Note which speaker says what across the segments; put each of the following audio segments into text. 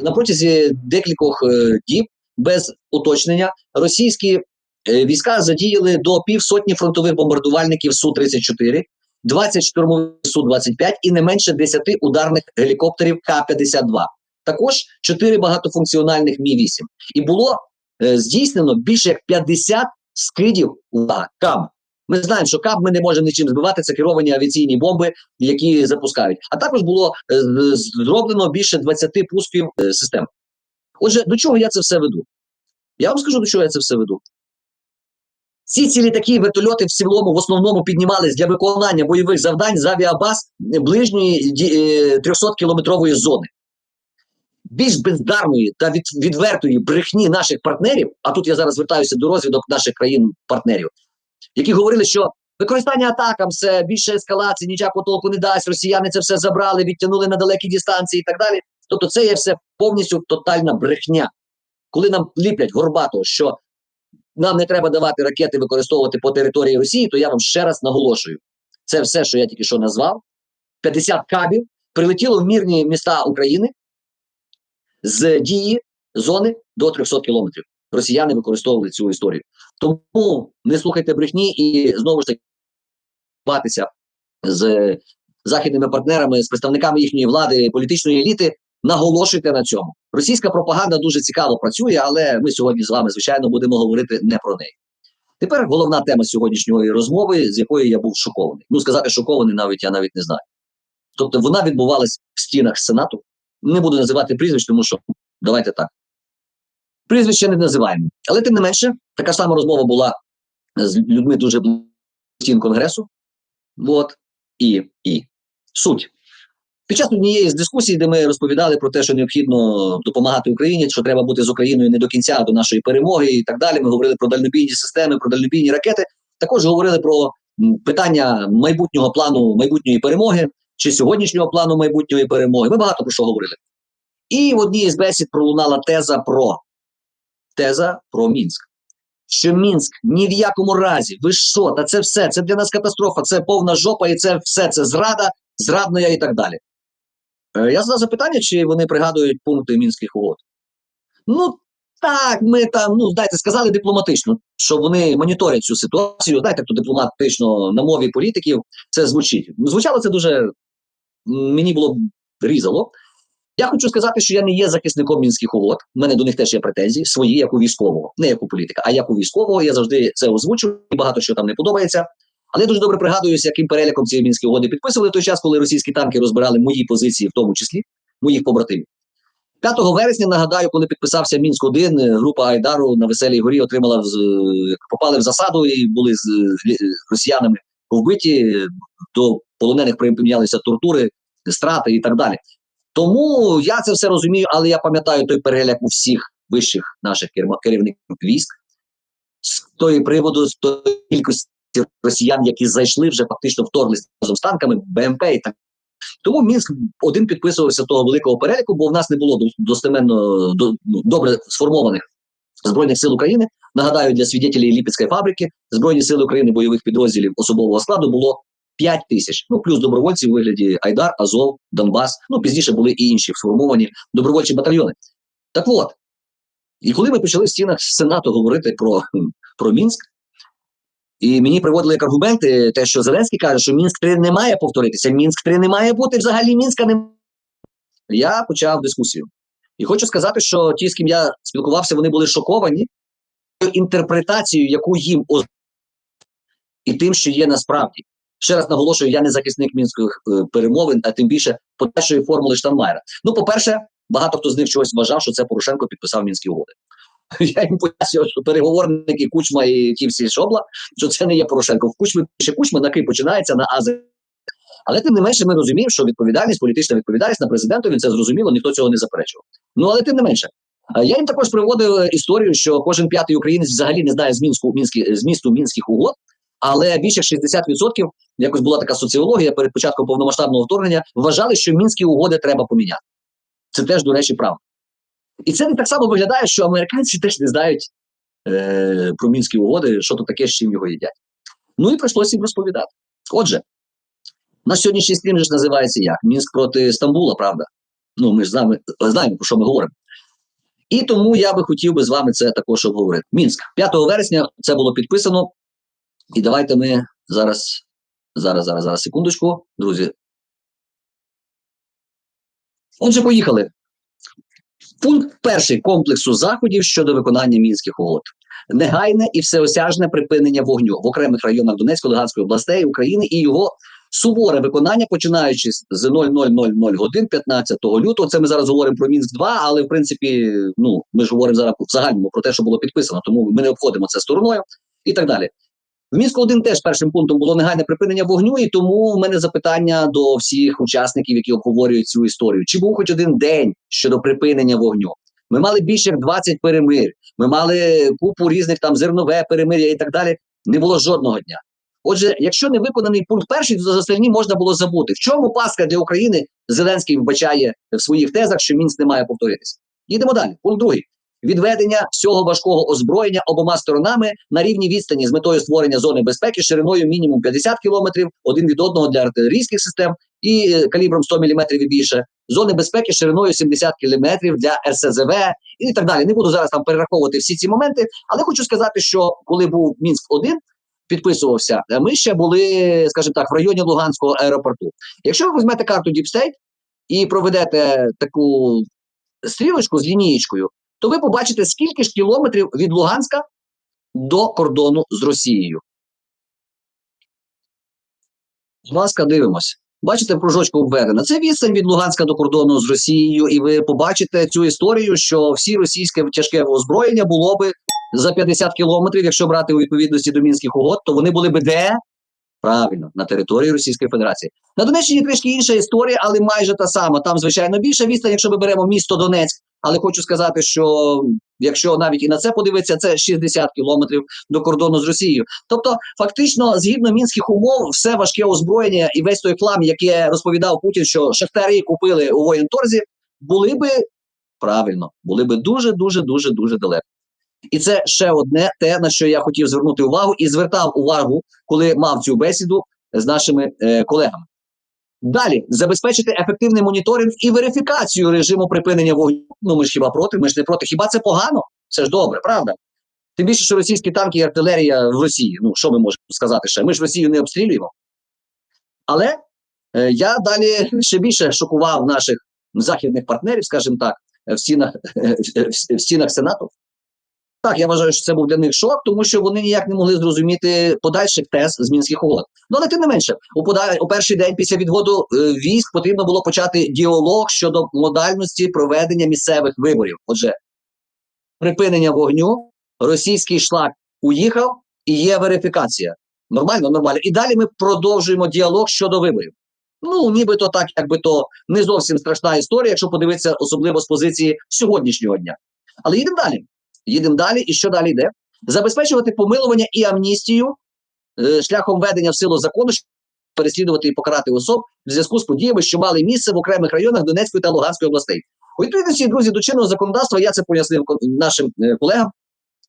Speaker 1: на протязі декількох е, діб без уточнення російські е, війська задіяли до півсотні фронтових бомбардувальників Су-34, 20 штурмових Су-25 і не менше 10 ударних гелікоптерів К-52. Також 4 багатофункціональних Мі-8. І було е, здійснено більше як 50 скидів КАБ. Ми знаємо, що КАБ ми не можемо нічим збивати, це керовані авіаційні бомби, які запускають. А також було е, зроблено більше 20 пусків е, систем. Отже, до чого я це все веду? Я вам скажу, до чого я це все веду. Ці ці літаки, вертольоти в цілому в основному піднімались для виконання бойових завдань з авіабаз ближньої е, 300-кілометрової зони. Більш бездарної та від, відвертої брехні наших партнерів, а тут я зараз звертаюся до розвідок наших країн-партнерів, які говорили, що використання атакам це більше ескалації, ніякого толку не дасть. Росіяни це все забрали, відтягнули на далекі дистанції і так далі. Тобто, це є все повністю тотальна брехня. Коли нам ліплять горбато, що нам не треба давати ракети використовувати по території Росії, то я вам ще раз наголошую: це все, що я тільки що назвав. 50 кабів прилетіло в мірні міста України з дії зони до 300 кілометрів. Росіяни використовували цю історію. Тому не слухайте брехні і знову ж таки з західними партнерами, з представниками їхньої влади, політичної еліти. Наголошуйте на цьому. Російська пропаганда дуже цікаво працює, але ми сьогодні з вами, звичайно, будемо говорити не про неї. Тепер головна тема сьогоднішньої розмови, з якої я був шокований. Ну, сказати шокований навіть я навіть не знаю. Тобто вона відбувалась в стінах Сенату. Не буду називати прізвищ, тому що давайте так. Прізвище не називаємо. Але тим не менше, така сама розмова була з людьми дуже стін Конгресу. От і, і суть. Під час однієї з дискусій, де ми розповідали про те, що необхідно допомагати Україні, що треба бути з Україною не до кінця до нашої перемоги і так далі. Ми говорили про дальнобійні системи, про дальнобійні ракети. Також говорили про питання майбутнього плану майбутньої перемоги чи сьогоднішнього плану майбутньої перемоги. Ми багато про що говорили. І в одній із бесід пролунала теза про теза про Мінськ. Що Мінськ ні в якому разі, ви що, та це все, це для нас катастрофа, це повна жопа, і це все, це зрада, зрадноя і так далі. Е, Я задав запитання, чи вони пригадують пункти мінських угод. Ну, так, ми там, ну, знаєте, сказали дипломатично, що вони моніторять цю ситуацію. Знаєте, то дипломатично на мові політиків це звучить. Звучало це дуже мені було різало. Я хочу сказати, що я не є захисником мінських угод. У мене до них теж є претензії, свої, як у військового, не як у політика, а як у військового. Я завжди це озвучую, і багато що там не подобається. Але я дуже добре пригадую, з яким переліком ці мінські угоди підписували в той час, коли російські танки розбирали мої позиції, в тому числі моїх побратимів. 5 вересня нагадаю, коли підписався Мінськ 1 група Айдару на Веселій горі отримала е, попали в засаду і були з е, росіянами вбиті. До полонених примінялися тортури, страти і так далі. Тому я це все розумію, але я пам'ятаю той переляк у всіх вищих наших керівників військ з тої приводу, з тої кількості росіян, які зайшли, вже фактично вторглися з танками, БМП і так. Тому Мінськ один підписувався того великого переліку, бо в нас не було достеменно до, ну, добре сформованих збройних сил України. Нагадаю, для свідетелів Ліпецької фабрики збройні сили України бойових підрозділів особового складу було 5 тисяч. Ну плюс добровольці у вигляді Айдар, Азов, Донбас. Ну пізніше були і інші сформовані добровольчі батальйони. Так от, і коли ми почали в стінах Сенату говорити про, про Мінськ, і мені приводили як аргументи, те, що Зеленський каже, що Мінськ 3 не має повторитися, Мінськ 3 не має бути, взагалі Мінська не я почав дискусію. І хочу сказати, що ті, з ким я спілкувався, вони були шоковані інтерпретацією, яку їм оз... і тим, що є насправді. Ще раз наголошую, я не захисник мінських е, перемовин, а тим більше подальшої формули Штанмайера. Ну, по-перше, багато хто з них чогось вважав, що це Порошенко підписав мінські угоди. Я їм пояснював, що переговорники Кучма і ті всі шобла, що це не є Порошенко. В Кучмі ще Кучма на Ки починається на Ази. Але тим не менше, ми розуміємо, що відповідальність, політична відповідальність на президентові це зрозуміло, ніхто цього не заперечував. Ну але тим не менше. А Я їм також приводив е, історію, що кожен п'ятий українець взагалі не знає змінську мінські змісту мінських угод, але більше 60% якось була така соціологія перед початком повномасштабного вторгнення. Вважали, що мінські угоди треба поміняти. Це теж, до речі, правда. І це не так само виглядає, що американці теж не знають е, про мінські угоди, що то таке, з чим його їдять. Ну і прийшлося їм розповідати. Отже, наш сьогоднішній стрім ж називається як? Мінськ проти Стамбула, правда? Ну, ми ж з нами знаємо, про що ми говоримо. І тому я би хотів би з вами це також обговорити. Мінськ, 5 вересня це було підписано. І давайте ми зараз, зараз, зараз, зараз, секундочку, друзі. Отже, поїхали. Пункт перший комплексу заходів щодо виконання мінських угод. Негайне і всеосяжне припинення вогню в окремих районах Донецької Луганської областей України і його суворе виконання, починаючи з 00.00 годин 15 лютого. Це ми зараз говоримо про Мінськ 2 але в принципі, ну ми ж говоримо зараз в загальному про те, що було підписано, тому ми не обходимо це стороною і так далі. В Мінську 1 теж першим пунктом було негайне припинення вогню, і тому в мене запитання до всіх учасників, які обговорюють цю історію. Чи був хоч один день щодо припинення вогню? Ми мали більше як 20 перемир. Ми мали купу різних там зернове перемир'я і так далі. Не було жодного дня. Отже, якщо не виконаний пункт перший, то за остальні можна було забути. В чому паска для України Зеленський вбачає в своїх тезах, що Мінськ не має повторитися. Їдемо далі. Пункт другий. Відведення всього важкого озброєння обома сторонами на рівні відстані з метою створення зони безпеки шириною мінімум 50 кілометрів один від одного для артилерійських систем і е, калібром 100 мм і більше. Зони безпеки шириною 70 кілометрів для РСЗВ і так далі. Не буду зараз там перераховувати всі ці моменти, але хочу сказати, що коли був Мінськ 1 підписувався, е, ми ще були, скажімо так, в районі Луганського аеропорту. Якщо ви візьмете карту State і проведете таку стрілочку з лінієчкою, то ви побачите, скільки ж кілометрів від Луганська до кордону з Росією. Будь ласка, дивимось. Бачите, в кружочку обведено. Це відстань від Луганська до кордону з Росією, і ви побачите цю історію, що всі російське тяжке озброєння було би за 50 кілометрів, якщо брати у відповідності до мінських угод, то вони були би де? Правильно, на території Російської Федерації. На Донеччині трішки інша історія, але майже та сама. Там, звичайно, більша відстань, якщо ми беремо місто Донецьк. Але хочу сказати, що якщо навіть і на це подивитися, це 60 кілометрів до кордону з Росією. Тобто, фактично, згідно мінських умов, все важке озброєння і весь той хлам, яке розповідав Путін, що шахтарі купили у воєнторзі, були би правильно, були би дуже, дуже, дуже, дуже далеко. І це ще одне те, на що я хотів звернути увагу, і звертав увагу, коли мав цю бесіду з нашими е, колегами. Далі забезпечити ефективний моніторинг і верифікацію режиму припинення вогню. Ну ми ж хіба проти? Ми ж не проти. Хіба це погано? Це ж добре, правда? Тим більше, що російські танки і артилерія в Росії. Ну що ми можемо сказати ще? Ми ж Росію не обстрілюємо. Але е, я далі ще більше шокував наших західних партнерів, скажімо так, в стінах, в стінах Сенату. Так, я вважаю, що це був для них шок, тому що вони ніяк не могли зрозуміти подальших тез з мінських угод. Ну але тим не менше, у пода... у перший день після відводу е, військ потрібно було почати діалог щодо модальності проведення місцевих виборів. Отже, припинення вогню, російський шлак уїхав і є верифікація. Нормально, нормально. І далі ми продовжуємо діалог щодо виборів. Ну, нібито так, якби то не зовсім страшна історія, якщо подивитися, особливо з позиції сьогоднішнього дня. Але їдемо далі. Їдемо далі, і що далі йде? Забезпечувати помилування і амністію е, шляхом введення в силу закону, щоб переслідувати і покарати особ в зв'язку з подіями, що мали місце в окремих районах Донецької та Луганської областей. У відповідності, друзі, до чинного законодавства, я це пояснив нашим е, колегам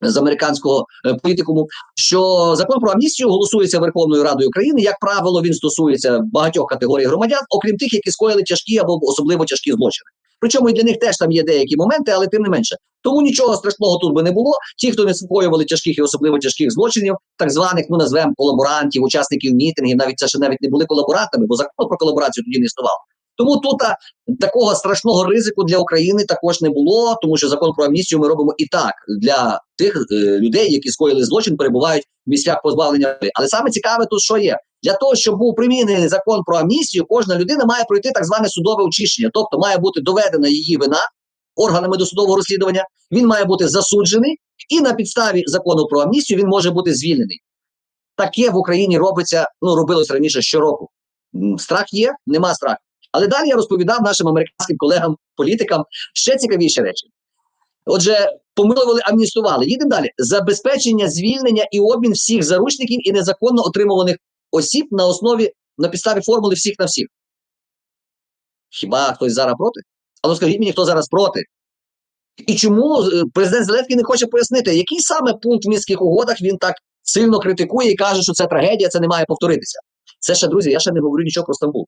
Speaker 1: з американського е, політикуму, що закон про амністію голосується Верховною Радою України. Як правило, він стосується багатьох категорій громадян, окрім тих, які скоїли тяжкі або особливо тяжкі злочини. Причому і для них теж там є деякі моменти, але тим не менше. Тому нічого страшного тут би не було. Ті, хто не скоювали тяжких і особливо тяжких злочинів, так званих, ну назвемо колаборантів, учасників мітингів, навіть це ще навіть не були колаборантами, бо закон про колаборацію тоді не існував. Тому тут а, такого страшного ризику для України також не було, тому що закон про амністію ми робимо і так для тих е, людей, які скоїли злочин, перебувають в місцях позбавлення. Але саме цікаве тут, що є для того, щоб був примінений закон про амністію, кожна людина має пройти так зване судове очищення, тобто має бути доведена її вина органами досудового розслідування. Він має бути засуджений, і на підставі закону про амністію він може бути звільнений. Таке в Україні робиться, ну робилось раніше щороку. Страх є, нема страху. Але далі я розповідав нашим американським колегам-політикам ще цікавіші речі. Отже, помилували, амністували. Їдемо далі. Забезпечення звільнення і обмін всіх заручників і незаконно отримуваних осіб на основі на підставі формули всіх на всіх. Хіба хтось зараз проти? Але скажіть мені, хто зараз проти? І чому е, президент Зеленський не хоче пояснити, який саме пункт в мінських угодах він так сильно критикує і каже, що це трагедія, це не має повторитися. Це ще, друзі, я ще не говорю нічого про Стамбул,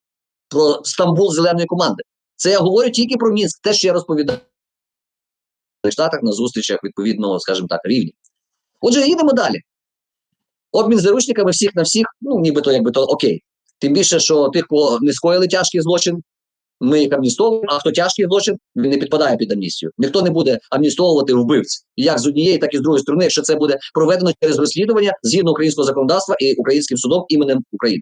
Speaker 1: про Стамбул зеленої команди. Це я говорю тільки про Мінськ, те, що я розповідаю в Штатах на зустрічах відповідного, скажімо так, рівня. Отже, їдемо далі. Обмін заручниками всіх на всіх, ну нібито якби то окей. Тим більше, що тих, кого не скоїли тяжкий злочин, ми їх амністовуємо, а хто тяжкий злочин, він не підпадає під амністію. Ніхто не буде амністовувати вбивць, як з однієї, так і з другої сторони, якщо це буде проведено через розслідування згідно українського законодавства і українським судом іменем України.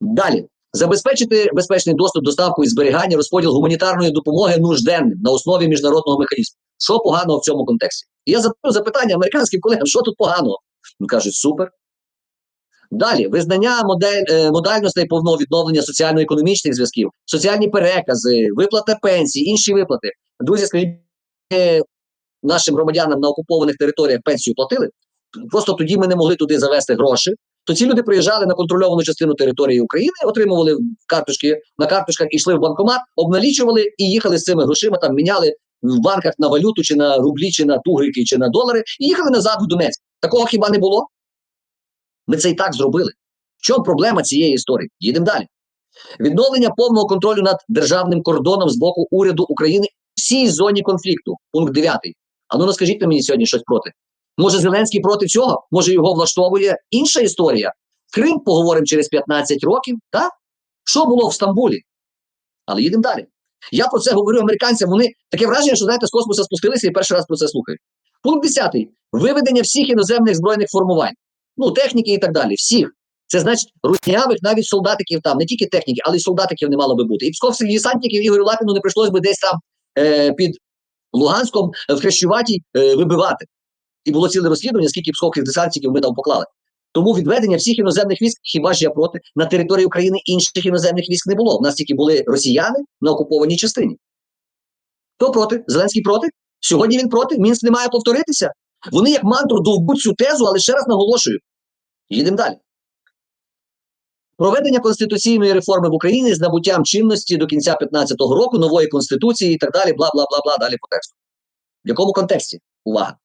Speaker 1: Далі забезпечити безпечний доступ, доставку і зберігання, розподіл гуманітарної допомоги нужденним на основі міжнародного механізму. Що поганого в цьому контексті? І я запитую запитання американським колегам, що тут поганого? Вони кажуть, супер. Далі визнання модель, е, модальностей повного відновлення соціально-економічних зв'язків, соціальні перекази, виплата пенсій, інші виплати. Друзі, скажіть, е, нашим громадянам на окупованих територіях пенсію платили. Просто тоді ми не могли туди завести гроші. То ці люди приїжджали на контрольовану частину території України, отримували карточки на карточках, йшли в банкомат, обналічували і їхали з цими грошима, там міняли в банках на валюту, чи на рублі, чи на тугрики, чи на долари, і їхали назад в Донецьк. Такого хіба не було? Ми це і так зробили. В чому проблема цієї історії? Їдемо далі. Відновлення повного контролю над державним кордоном з боку уряду України в всій зоні конфлікту. Пункт 9. А ну скажіть мені сьогодні щось проти. Може, Зеленський проти цього? Може, його влаштовує інша історія? Крим поговоримо через 15 років, так? Що було в Стамбулі? Але їдемо далі. Я про це говорю американцям. Вони таке враження, що знаєте, з космоса спустилися і перший раз про це слухають. Пункт 10. Виведення всіх іноземних збройних формувань, ну, техніки і так далі. Всіх. Це значить руснявих навіть солдатиків там, не тільки техніки, але й солдатиків не мало би бути. І псковських десантників Ігорю Лапіну не прийшлось би десь там е, під Луганськом е, в Хрещуватій е, вибивати. І було ціле розслідування, скільки псковських десантників ми там поклали. Тому відведення всіх іноземних військ, хіба ж я проти, на території України інших іноземних військ не було. У нас тільки були росіяни на окупованій частині. Хто проти? Зеленський проти? Сьогодні він проти. Мінськ не має повторитися. Вони як мантру довбуть цю тезу, але ще раз наголошую. Їдемо далі. Проведення конституційної реформи в Україні з набуттям чинності до кінця 2015 року, нової конституції і так далі, бла бла бла бла далі по тексту. В якому контексті? Увага!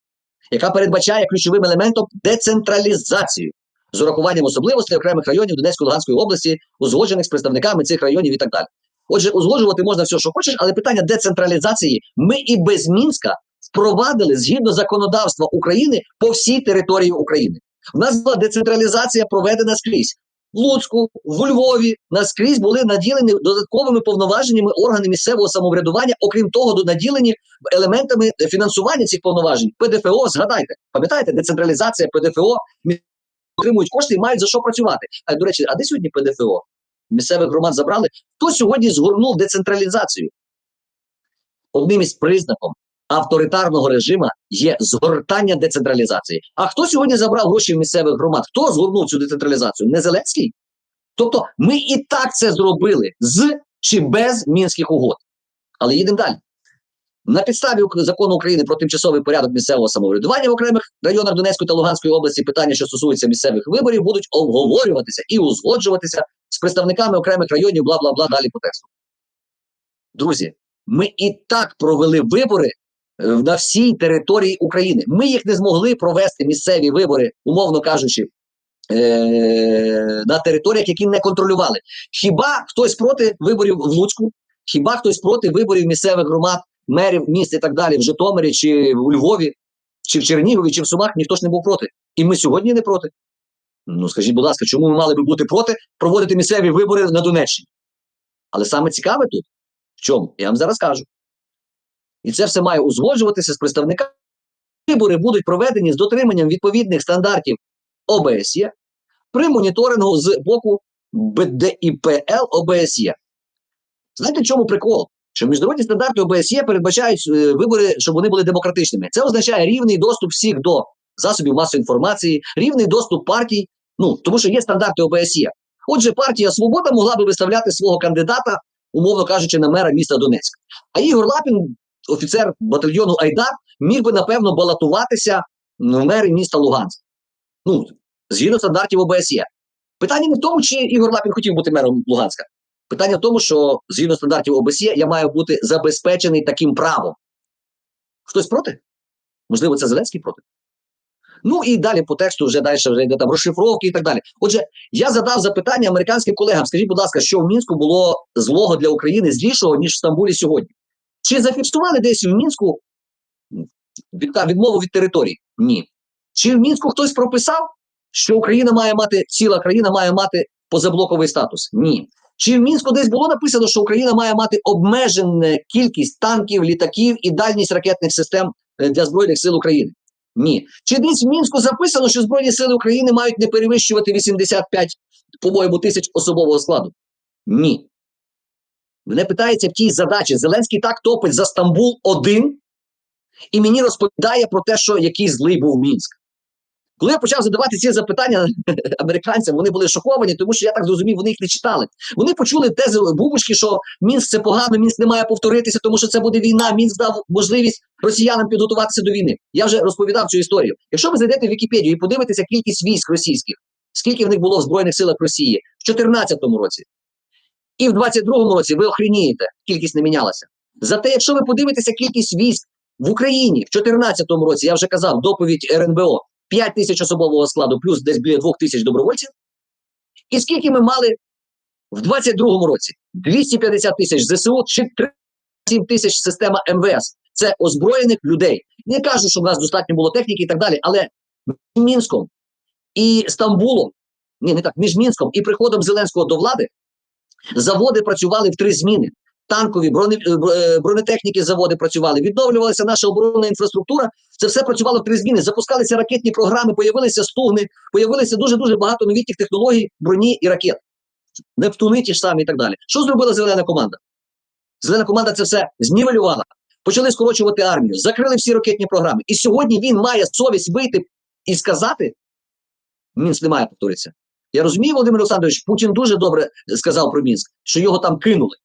Speaker 1: Яка передбачає ключовим елементом децентралізацію з урахуванням особливостей окремих районів Донецької Луганської області, узгоджених з представниками цих районів і так далі. Отже, узгоджувати можна все, що хочеш, але питання децентралізації ми і без Мінська впровадили згідно законодавства України по всій території України. У нас була децентралізація проведена скрізь. В Луцьку, в Львові наскрізь були наділені додатковими повноваженнями органи місцевого самоврядування, окрім того, наділені елементами фінансування цих повноважень. ПДФО, згадайте, пам'ятаєте, децентралізація ПДФО отримують кошти і мають за що працювати. А до речі, а де сьогодні ПДФО? Місцевих громад забрали. Хто сьогодні згорнув децентралізацію? Одним із признаком авторитарного режиму є згортання децентралізації. А хто сьогодні забрав гроші в місцевих громад? Хто згорнув цю децентралізацію? Не Зеленський? Тобто ми і так це зробили з чи без мінських угод. Але їдемо далі. На підставі закону України про тимчасовий порядок місцевого самоврядування в окремих районах Донецької та Луганської області питання, що стосуються місцевих виборів, будуть обговорюватися і узгоджуватися з представниками окремих районів, бла бла бла далі по тексту. Друзі, ми і так провели вибори на всій території України. Ми їх не змогли провести місцеві вибори, умовно кажучи, е- на територіях, які не контролювали. Хіба хтось проти виборів в Луцьку? Хіба хтось проти виборів місцевих громад, мерів міст і так далі в Житомирі, чи в Львові, чи в Чернігові, чи в Сумах? Ніхто ж не був проти. І ми сьогодні не проти. Ну скажіть, будь ласка, чому ми мали би бути проти проводити місцеві вибори на Донеччині? Але саме цікаве тут в чому? Я вам зараз кажу. І це все має узгоджуватися з представниками. Вибори будуть проведені з дотриманням відповідних стандартів ОБСЄ при моніторингу з боку БДІПЛ ОБСЄ. Знаєте, в чому прикол? Що міжнародні стандарти ОБСЄ передбачають е, вибори, щоб вони були демократичними. Це означає рівний доступ всіх до засобів масової інформації, рівний доступ партій. Ну тому що є стандарти ОБСЄ. Отже, партія Свобода могла би виставляти свого кандидата, умовно кажучи, на мера міста Донецьк. А Ігор Лапін офіцер батальйону Айдар міг би, напевно, балотуватися в мери міста Луганськ. Ну, згідно стандартів ОБСЄ. Питання не в тому, чи Ігор Лапін хотів бути мером Луганська. Питання в тому, що згідно стандартів ОБСЄ я маю бути забезпечений таким правом. Хтось проти? Можливо, це Зеленський проти. Ну і далі по тексту вже далі вже йде там розшифровки і так далі. Отже, я задав запитання американським колегам. Скажіть, будь ласка, що в мінську було злого для України злішого ніж в Стамбулі сьогодні? Чи зафіксували десь в мінську від, відмову від території? Ні. Чи в мінську хтось прописав, що Україна має мати ціла країна має мати позаблоковий статус? Ні. Чи в мінську десь було написано, що Україна має мати обмежену кількість танків, літаків і дальність ракетних систем е, для збройних сил України? Ні. Чи десь в мінську записано, що Збройні сили України мають не перевищувати 85, по-моєму, тисяч особового складу? Ні. Мене питається в тій задачі. Зеленський так топить за Стамбул один, і мені розповідає про те, що який злий був Мінськ. Коли я почав задавати ці запитання американцям, вони були шоковані, тому що я так зрозумів, вони їх не читали. Вони почули тези бубочки, що Мінськ це погано, Мінськ не має повторитися, тому що це буде війна. Мінськ дав можливість росіянам підготуватися до війни. Я вже розповідав цю історію. Якщо ви зайдете в Вікіпедію і подивитеся кількість військ російських, скільки в них було в Збройних силах Росії в 2014 році і в 22-му році, ви охренієте, кількість не мінялася. Зате, якщо ви подивитеся кількість військ в Україні в 2014 році, я вже казав, доповідь РНБО. 5 тисяч особового складу, плюс десь біля 2 тисяч добровольців. І скільки ми мали в 22-му році? 250 тисяч ЗСУ чи 37 тисяч система МВС. Це озброєних людей. Не кажу, що в нас достатньо було техніки і так далі, але між Мінськом і Стамбулом, ні, не так, між Мінськом і приходом Зеленського до влади заводи працювали в три зміни танкові, броне, е, бронетехніки заводи працювали, відновлювалася наша оборонна інфраструктура. Це все працювало в три зміни. Запускалися ракетні програми, появилися стугни, появилися дуже дуже багато новітніх технологій, броні і ракет. Нептуни ті ж самі і так далі. Що зробила зелена команда? Зелена команда це все знівелювала. Почали скорочувати армію, закрили всі ракетні програми. І сьогодні він має совість вийти і сказати: Мінськ не має. Я розумію, Володимир Олександрович, Путін дуже добре сказав про Мінськ, що його там кинули.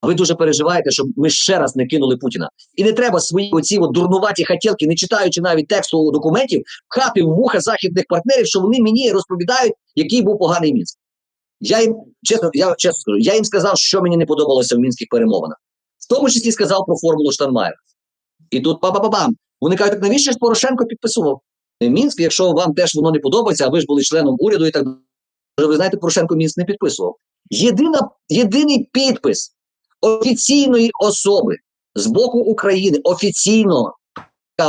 Speaker 1: А ви дуже переживаєте, щоб ми ще раз не кинули Путіна. І не треба свої оці от дурнуваті хотілки, не читаючи навіть тексту документів, пхати в вуха західних партнерів, що вони мені розповідають, який був поганий мінськ. Я їм чесно, я чесно скажу, я їм сказав, що мені не подобалося в мінських перемовинах. В тому числі сказав про формулу Штанмаєра. І тут па-па-па-пам. Вони кажуть, так навіщо ж Порошенко підписував Мінськ, якщо вам теж воно не подобається, а ви ж були членом уряду і так далі. Ви знаєте, Порошенко Мінськ не підписував. Єдина, Єдиний підпис офіційної особи з боку України, офіційно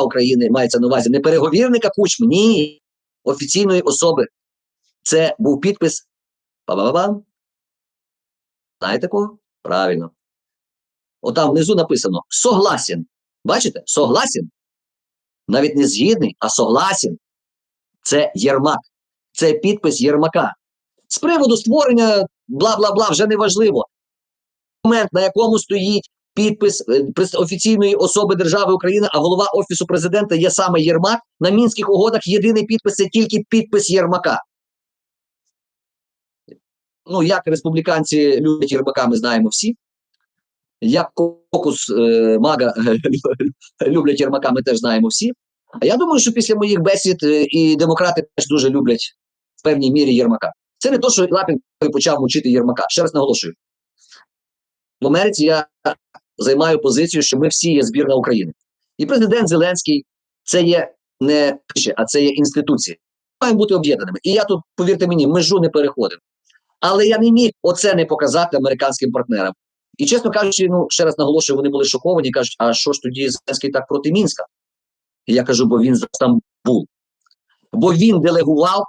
Speaker 1: України мається на увазі, не переговірника кучми, ні, офіційної особи. Це був підпис. Па-ба-ба-бам. Знаєте кого? Правильно. Отам внизу написано согласен. Бачите? Согласен. Навіть не згідний, а согласен. Це Єрмак. Це підпис Єрмака. З приводу створення бла бла бла вже не важливо документ, на якому стоїть підпис е, офіційної особи держави України, а голова офісу президента є саме Єрмак. На мінських угодах єдиний підпис це тільки підпис Єрмака. Ну, як республіканці люблять Єрмака, ми знаємо всі. Як кокус е, мага люблять Єрмака, ми теж знаємо всі. А я думаю, що після моїх бесід е, і демократи теж дуже люблять в певній мірі Єрмака. Це не то, що Лапін почав мучити Єрмака. Ще раз наголошую. В Америці я займаю позицію, що ми всі є збірна України. І президент Зеленський це є не а це є інституція. Маємо бути об'єднаними. І я тут, повірте мені, межу не переходив. Але я не міг оце не показати американським партнерам. І чесно кажучи, ну ще раз наголошую, вони були шоковані. Кажуть, а що ж тоді Зеленський так проти Мінська? І я кажу, бо він за Стамбул. Бо він делегував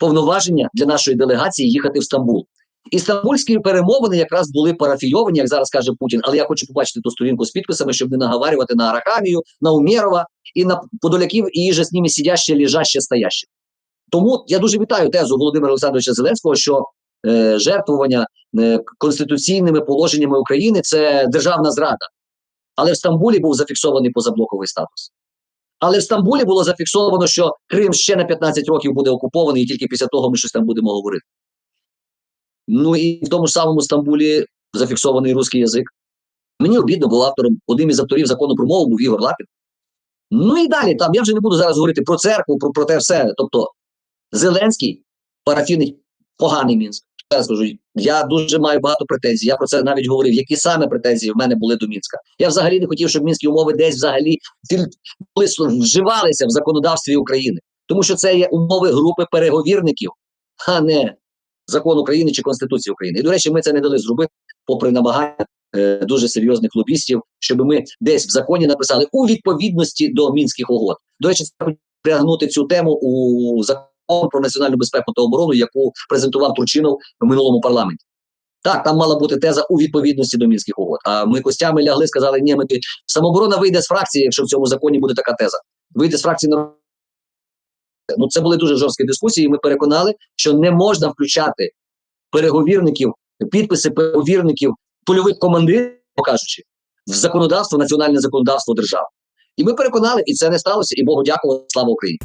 Speaker 1: повноваження для нашої делегації їхати в Стамбул. І стамбульські перемовини якраз були парафійовані, як зараз каже Путін. Але я хочу побачити ту сторінку з підписами, щоб не наговарювати на Арахамію, на Умєрова і на Подоляків, і же з ними сидяще, лежаще, стояще. Тому я дуже вітаю тезу Володимира Олександровича Зеленського, що е, жертвування е, конституційними положеннями України це державна зрада. Але в Стамбулі був зафіксований позаблоковий статус. Але в Стамбулі було зафіксовано, що Крим ще на 15 років буде окупований, і тільки після того ми щось там будемо говорити. Ну і в тому самому Стамбулі зафіксований русський язик. Мені обідно був автором, одним із авторів закону про мову був Ігор Лапін. Ну і далі там я вже не буду зараз говорити про церкву, про про те все. Тобто, Зеленський парафінить поганий мінськ. Я скажу, я дуже маю багато претензій. Я про це навіть говорив, які саме претензії в мене були до Мінська. Я взагалі не хотів, щоб мінські умови десь взагалі вживалися в законодавстві України. тому що це є умови групи переговірників, а не закон України чи Конституції України. І, до речі, ми це не дали зробити, попри намагання е, дуже серйозних лобістів, щоб ми десь в законі написали у відповідності до мінських угод. До речі, це хочу пригнути цю тему у закон про національну безпеку та оборону, яку презентував Турчинов в минулому парламенті. Так, там мала бути теза у відповідності до мінських угод. А ми костями лягли, сказали, ні, ми самооборона вийде з фракції, якщо в цьому законі буде така теза. Вийде з фракції на ну це були дуже жорсткі дискусії. і Ми переконали, що не можна включати переговірників, підписи переговірників, польових командирів, покажучи, в законодавство, національне законодавство держави. І ми переконали, і це не сталося. І Богу дякувати, слава Україні.